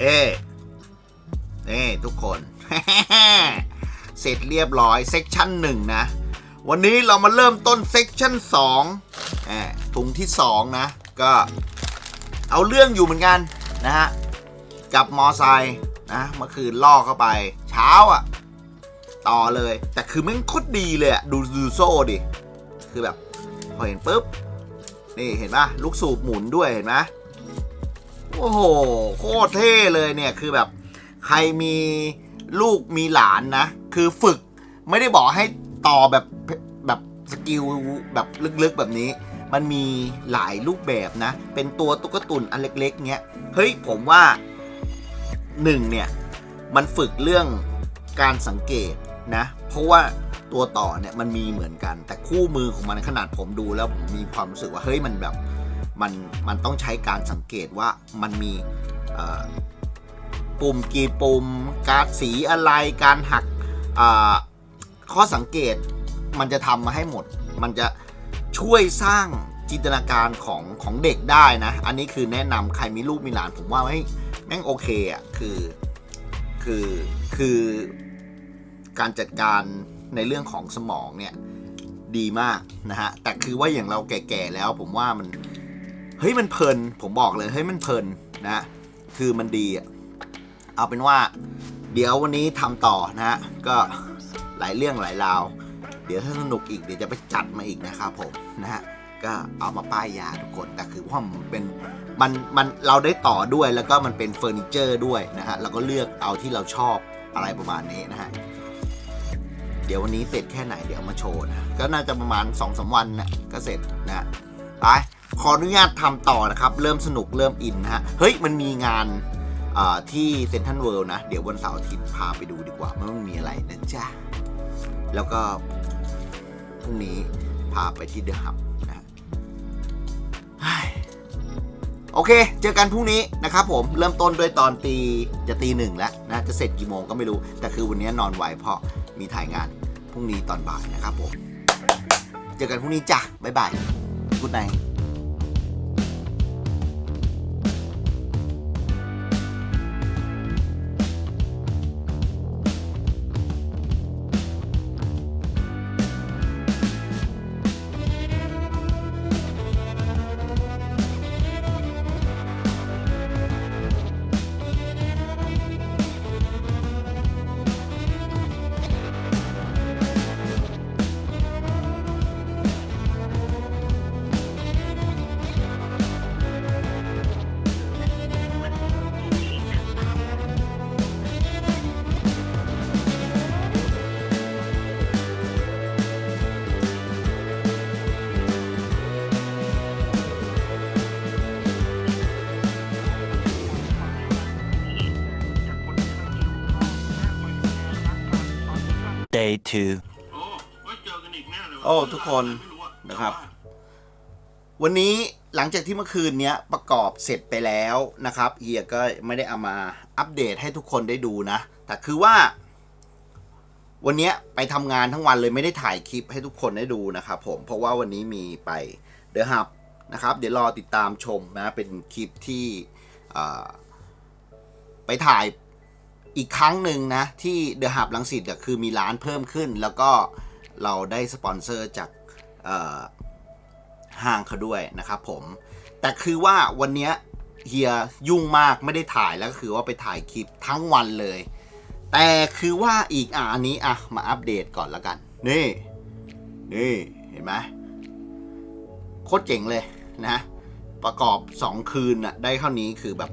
เอ้นี่ทุกคน เสร็จเรียบร้อยเซกชันหนึ่งนะ วันนี้เรามาเริ่มต้นเซกชันสองอ่าถุงที่สองนะ ก็เอาเรื่องอยู่เหมือนกันนะฮะ กับมอไซค์นะเมื่อคืนล่อเข้าไป เช้าอะ่ะ ต่อเลย แต่คือม่งโคตรดีเลยอะดูดูโซ่ดิ คือแบบ พอเห็นปุ๊บ นี่เห็นปะลูกสูบหมุนด้วยเห็นไหม โอ้โห โคตรเท่เลยเนี่ย คือแบบ ใครมีลูกมีหลานนะ คือฝึกไม่ได้บอกให้ต่อแบบแบบสกิลแบบลึกๆแบบนี้ มันมีหลายรูปแบบนะ เป็นตัวตุ๊กตุนอันเล็กๆเงี้ย เฮ้ย ผมว่าหนึ่งเนี่ย มันฝึกเรื่องการสังเกตนะ เพราะว่าตัวต่อเนี่ยมันมีเหมือนกัน แต่คู่มือของมันขนาดผมดูแล้วผมมีความรู้สึกว่าเฮ้ยมันแบบ มันมันต้องใช้การสังเกตว่ามันมีปุ่มกี่ปุ่มการสีอะไรการหักข้อสังเกตมันจะทำมาให้หมด มันจะช่วยสร้างจินตนาการของของเด็กได้นะ อันนี้คือแนะนำใครมีลูกมีหลาน ผมว่าไม่แม่งโอเคอะคือคือคือการจัดการในเรื่องของสมองเนี่ยดีมากนะฮะ แต่คือว่าอย่างเราแก่ๆแล้วผมว่ามัน เฮ้ยมันเพลิน ผมบอกเลยเฮ้ยมันเพลินนะ คือมันดีอะเอาเป็นว่า เดี๋ยววันนี้ทำต่อนะฮะก็หลายเรื่องหลายราว เดี๋ยวถ้าสนุกอีกเดี๋ยวจะไปจัดมาอีกนะครับผมนะฮะก็เอามาป้ายยาทุกคนแต่คือว่ามันเป็นมันมันเราได้ต่อด้วยแล้วก็มันเป็นเฟอร์นิเจอร์ด้วยนะฮะเราก็เลือกเอาที่เราชอบอะไรประมาณนี้นะฮะเดี๋ยววันนี้เสร็จแค่ไหนเดี๋ยวมาโชว์นะก็น่าจะประมาณ2อสวันนะก็เสร็จนะไป ขออนุญาตทำต่อนะครับ เริ่มสนุกเริ่มอินนะฮะ เฮ้ย มันมีงานที่เซนทันเวิลด์นะ เดี๋ยววันเสาร์อาทิตย์พาไปดูดีกว่าว่ามันมีอะไรนะจ๊ะ แล้วก็พรุ่งนี้พาไปที่เดอะฮับนะโอเค เจอกันพรุ่งนี้นะครับผม เริ่มต้นด้วยตอนตีจะตีหนึ่งแล้วนะ จะเสร็จกี่โมงก็ไม่รู้ แต่คือวันนี้นอนไวเพราะมีถ่ายงานพรุ่งนี้ตอนบ่ายนะครับผม เจอกันพรุ่งนี้จ้ะบ๊ายบายกุดไน Day 2โอ้ไว้เจอกันอีกแน่เลยโอ้ทุกคนนะครับ วันนี้หลังจากที่เมื่อคืนเนี้ยประกอบเสร็จไปแล้วนะครับเฮียก็ไม่ได้เอามาอัปเดตให้ทุกคนได้ดูนะ แต่คือว่า วันเนี้ยไปทำงานทั้งวันเลยไม่ได้ถ่ายคลิปให้ทุกคนได้ดูนะครับผมเพราะว่าวันนี้มีไปเดอะฮับนะครับ เดี๋ยวรอติดตามชมนะเป็นคลิปที่เอ่อไปถ่าย อีกครั้งหนึ่งนะ ที่เดอะฮับลังสิตคือมีร้านเพิ่มขึ้น แล้วก็เราได้สปอนเซอร์จากห้างเขาด้วยนะครับผม แต่คือว่าวันนี้เฮียยุ่งมากไม่ได้ถ่ายแล้วก็คือว่าไปถ่ายคลิปทั้งวันเลย แต่คือว่าอีกอะอันนี้อะมาอัปเดตก่อนแล้วกัน นี่ นี่เห็นไหมโคตรเจ๋งเลยนะ ประกอบ 2 คืนน่ะได้เท่านี้คือแบบ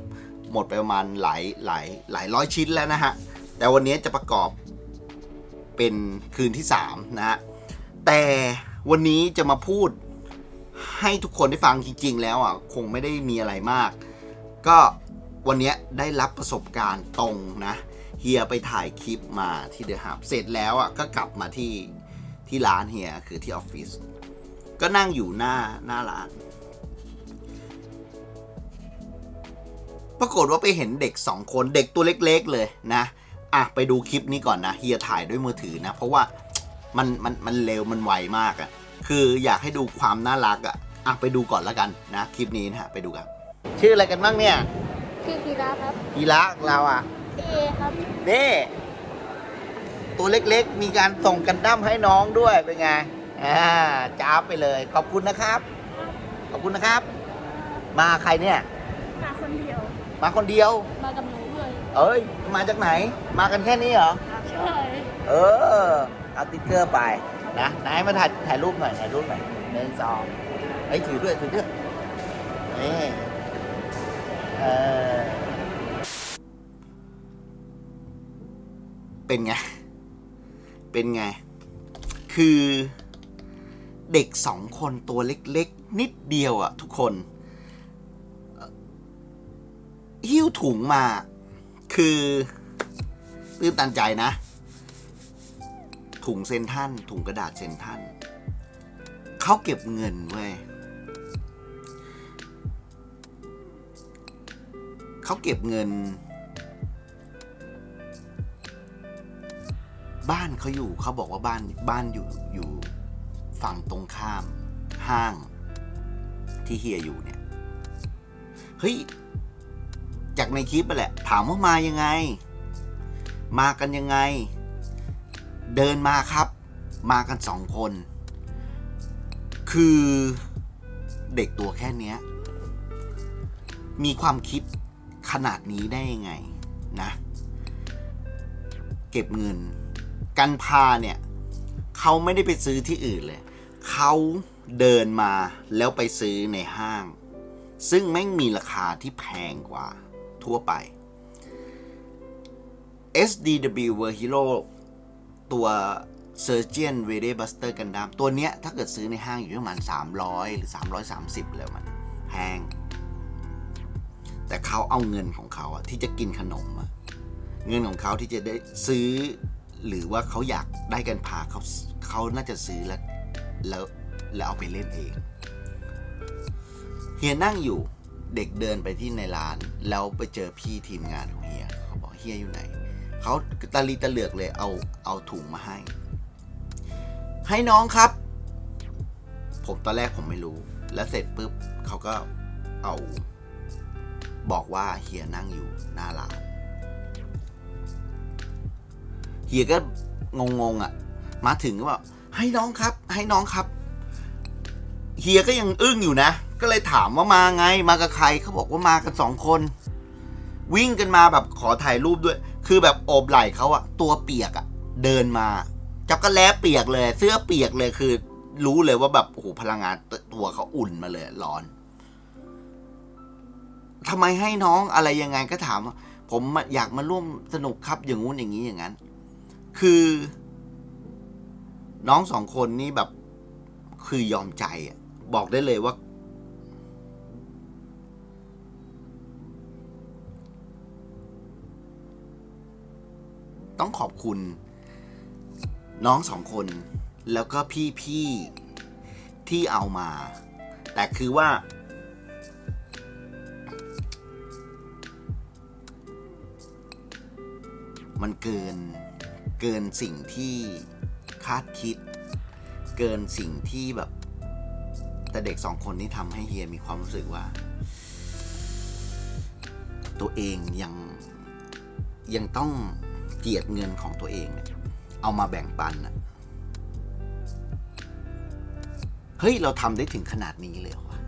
หมดไปประมาณหลายหลายหลายร้อยชิ้นแล้วนะฮะ แต่วันนี้จะประกอบเป็นคืนที่ 3 นะฮะ แต่วันนี้จะมาพูดให้ทุกคนได้ฟังจริง ๆ แล้วอะคงไม่ได้มีอะไรมาก ก็วันนี้ได้รับประสบการณ์ตรงนะเฮียไปถ่ายคลิปมาที่เดอะฮับเสร็จแล้วอะก็กลับมาที่ที่ร้านเฮียคือที่ออฟฟิศก็นั่งอยู่หน้าหน้าร้าน ปรากฏว่าไปเห็นเด็กสองคนเด็กตัวเล็กๆเลยนะอะไปดูคลิปนี้ก่อนนะเฮียถ่ายด้วยมือถือนะ เพราะว่ามันมันมันเร็วมันไวมากอะคืออยากให้ดูความน่ารักอะอะไปดูก่อนแล้วกันนะคลิปนี้นะฮะไปดูกันชื่ออะไรกันบ้างเนี่ยชื่อกีรับครับกีฬาของเราอะพี่เอครับนี่ตัวเล็กๆ มีการส่งกันดั้มให้น้องด้วยเป็นไงอ่าจ้าบไปเลย ขอบคุณนะครับ ขอบคุณนะครับ มาใครเนี่ยมาคนเดียว มาคนเดียว มากับหนูด้วยเอ้ย มาจากไหน มากันแค่นี้เหรอ ใช่เออ เอาติ๊กเกอร์ไปนะไหนายมาถ่ายถ่ายรูปหน่อยถ่ายรูปหน่อยหนึ่งสองไอ้ยถือด้วยถือด้วยนี่เออเป็นไง เป็นไง คือเด็กสองคนตัวเล็กๆ นิดเดียวอะทุกคนเอ่อ หิ้วถุงมา คือตื้นตันใจนะ ถุงเซนท่านถุงกระดาษเซนท่านเขาเก็บเงินเว้ยเขาเก็บเงิน บ้านเขาอยู่เขาบอกว่าบ้านบ้านอยู่อยู่ฝั่งตรงข้ามห้างที่เฮียอยู่เนี่ย เฮ้ย จากในคลิปไปแหละ ถามว่ามายังไง มากันยังไง เดินมาครับ มากันสองคน คือเด็กตัวแค่เนี้ยมีความคิดขนาดนี้ได้ยังไงนะ เก็บเงิน กันพาเนี่ยเขาไม่ได้ไปซื้อที่อื่นเลย เขาเดินมาแล้วไปซื้อในห้าง ซึ่งแม่งมีราคาที่แพงกว่า ทั่วไป SDW World Hero ตัว Surgeon r a d y Buster Gundam ตัวเนี้ยถ้าเกิดซื้อในห้างอยู่ประมาณ 300 หรือ 330 เลยมันแพง แต่เขาเอาเงินของเขาอะที่จะกินขนมอะเงินของเขาที่จะได้ซื้อ หรือว่าเขาอยากได้กันพาเขาเขาน่าจะซื้อแล้วแล้วแล้วเอาไปเล่นเอง เฮียนั่งอยู่ เด็กเดินไปที่ในร้าน แล้วไปเจอพี่ทีมงานของเฮียเขาบอกเฮียอยู่ไหนเขาตะลีตะเหลือกเลยเอาเอาถุงมาให้ ให้น้องครับ ผมตอนแรกผมไม่รู้ แล้วเสร็จปุ๊บเขาก็เอา บอกว่าเฮียนั่งอยู่หน้าร้านเฮียก็งงๆอะ มาถึงก็บอกให้น้องครับ ให้น้องครับ เฮียก็ยังอึ้งอยู่นะ ก็เลยถามว่ามาไง มากับใครเขาบอกว่ามากันสองคน วิ่งกันมาแบบขอถ่ายรูปด้วย คือแบบโอบไหล่เขาอะตัวเปียกอะเดินมาจับกระแลเปียกเลย เสื้อเปียกเลยคือ รู้เลยว่าแบบโอ้โหพลังงานตัวเขาอุ่นมาเลย ร้อนทำไมให้น้องอะไรยังไงก็ถามว่าผมอยากมาร่วมสนุกครับอย่างงู้นอย่างนี้อย่างนั้น คือ น้องสองคนนี้แบบคือยอมใจอะบอกได้เลยว่า ต้องขอบคุณ น้องสองคน แล้วก็พี่ๆที่เอามา แต่คือว่า มันเกินเกินสิ่งที่คาดคิด เกินสิ่งที่แบบ แต่เด็กสองคนนี้ทำให้เฮียมีความรู้สึกว่า ตัวเองยังยังต้อง เจียดเงินของตัวเองเนี่ยเอามาแบ่งปันอะเฮ้ย เราทำได้ถึงขนาดนี้เลยเหรอวะ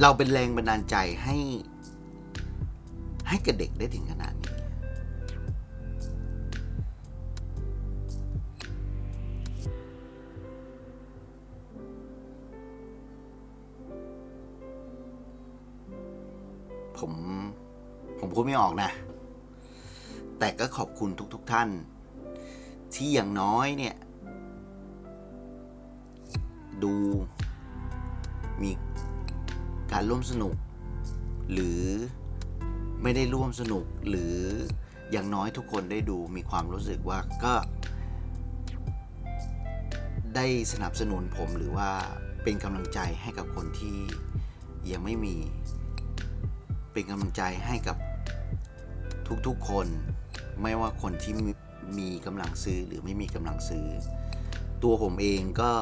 เราเป็นแรงบันดาลใจให้ ให้กับเด็กได้ถึงขนาด ผมผมพูดไม่ออกนะ แต่ก็ขอบคุณทุกๆทท่าน ที่อย่างน้อยเนี่ย ดูมีการร่วมสนุก หรือไม่ได้ร่วมสนุกหรืออย่างน้อยทุกคนได้ดูมีความรู้สึกว่าก็ได้สนับสนุนผมหรือว่าเป็นกำลังใจให้กับคนที่ยังไม่มี เป็นกำลังใจให้กับทุกๆคน ไม่ว่าคนที่มีกำลังซื้อหรือไม่มีกำลังซื้อ ตัวผมเองก็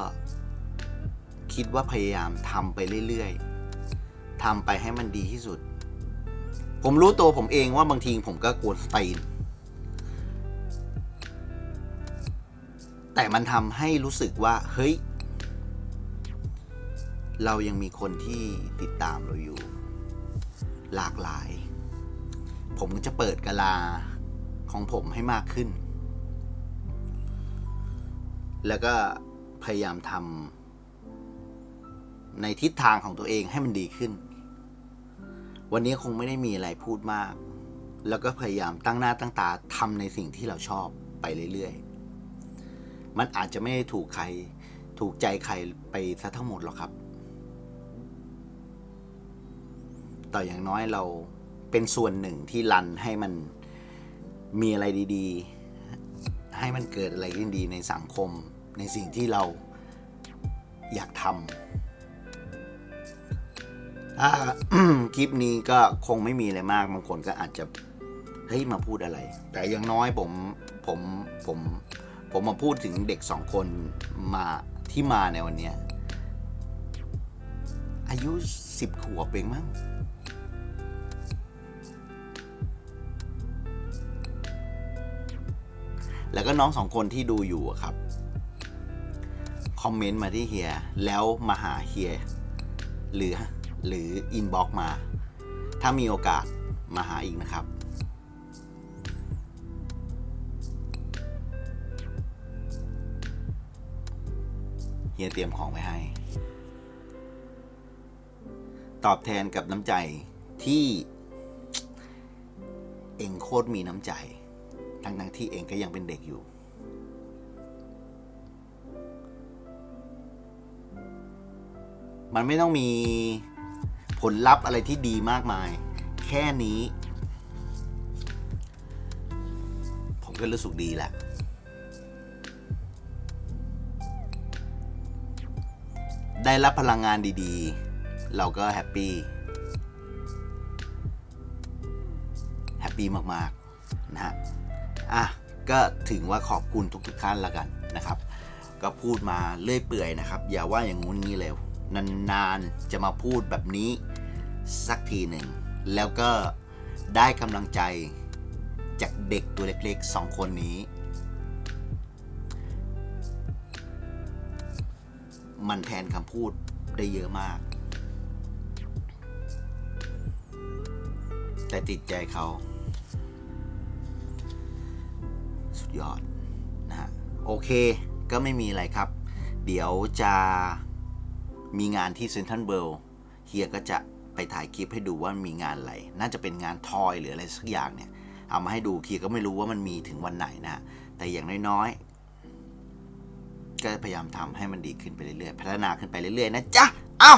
คิดว่าพยายามทำไปเรื่อยๆทำไปให้มันดีที่สุด ผมรู้ตัวผมเองว่าบางทีผมก็กวนสตีนแต่มันทำให้รู้สึกว่า เฮ้ย เรายังมีคนที่ติดตามเราอยู่ หลากหลาย ผมจะเปิดกะลาของผมให้มากขึ้น แล้วก็พยายามทำในทิศทางของตัวเองให้มันดีขึ้น วันนี้คงไม่ได้มีอะไรพูดมาก แล้วก็พยายามตั้งหน้าตั้งตาทำในสิ่งที่เราชอบไปเรื่อยๆ มันอาจจะไม่ได้ถูกใครถูกใจใครไปซะทั้งหมดหรอกครับ แต่อย่างน้อยเราเป็นส่วนหนึ่งที่รันให้มันมีอะไรดีๆ ให้มันเกิดอะไรที่ดีในสังคม ในสิ่งที่เราอยากทำคลิปนี้ก็คงไม่มีอะไรมากบางคนก็อาจจะเฮ้ยมาพูดอะไร แต่อย่างน้อยผมผมผมผมมาพูดถึงเด็กสองคนมาที่มาในวันนี้อายุสิบขวบเองมั้ง แล้วก็น้องสองคนที่ดูอยู่ครับคอมเมนต์มาที่เฮียแล้วมาหาเฮียหรือหรืออินบ็อกมา ถ้ามีโอกาสมาหาอีกนะครับ เฮียเตรียมของไว้ให้ ตอบแทนกับน้ำใจที่ เองโคตรมีน้ำใจ ทั้งทั้งที่เองก็ยังเป็นเด็กอยู่ มันไม่ต้องมีผลลัพธ์อะไรที่ดีมากมาย แค่นี้ ผมก็รู้สึกดีแหละได้รับพลังงานดีๆ เราก็แฮปปี้ แฮปปี้มาก ๆ นะฮะ อะก็ถึงว่าขอบคุณทุกๆท่านแล้วกันนะครับ ก็พูดมาเรื่อยเปื่อยนะครับ อย่าว่าอย่างงู้นงี้เลยนานๆ จะมาพูดแบบนี้สักทีหนึ่ง แล้วก็ได้กำลังใจจากเด็กตัวเล็กๆสองคนนี้ มันแทนคำพูดได้เยอะมาก แต่ติดใจเขา ดยอดนะฮะโอเคก็ไม่มีอะไรครับ เดี๋ยวจะมีงานที่เซนทรัลเบิลเฮียก็จะไปถ่ายคลิปให้ดูว่ามีงานอะไร น่าจะเป็นงานทอยหรืออะไรสักอย่างเนี่ย เอามาให้ดูเฮียก็ไม่รู้ว่ามันมีถึงวันไหนนะ แต่อย่างน้อยๆ ก็พยายามทำให้มันดีขึ้นไปเรื่อยๆ พัฒนาขึ้นไปเรื่อยๆ นะจ๊ะ เอ้า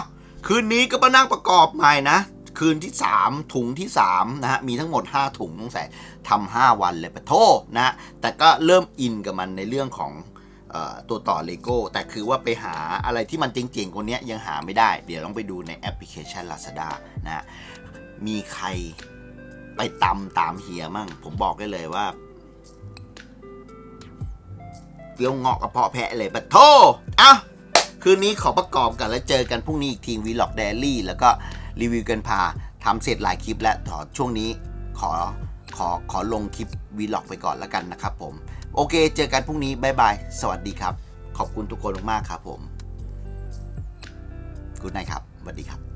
คืนนี้ก็มานั่งประกอบใหม่นะ คืนที่ 3 ถุงที่3นะฮะมีทั้งหมด 5 ถุงต้องใส่ทำ5วันเลยปะโทนะแต่ก็เริ่มอินกับมันในเรื่องของออตัวต่อเลโก้แต่คือว่าไปหาอะไรที่มันเจ๋งๆคนนี้ยังหาไม่ได้ เดี๋ยวลองไปดูในแอปพลิเคชัน Lazada นะฮะมีใครไปตำตามเฮียมั่ง ผมบอกได้เลยว่าเฟี้ยวเงอกกระเพาะแพะเลยปะโทอ้าคืนนี้ขอประกอบกันแล้วเจอกันพรุ่งนี้อีกทีวีล็อกเดลี่แล้วก็ รีวิวกันพาทำเสร็จหลายคลิปแล้วถอช่วงนี้ขอขอขอลงคลิปวีล็อกไปก่อนแล้วกันนะครับผม โอเค เจอกันพรุ่งนี้บายบาย สวัสดีครับ ขอบคุณทุกคนมากครับผม คุณนายครับสวัสดีครับ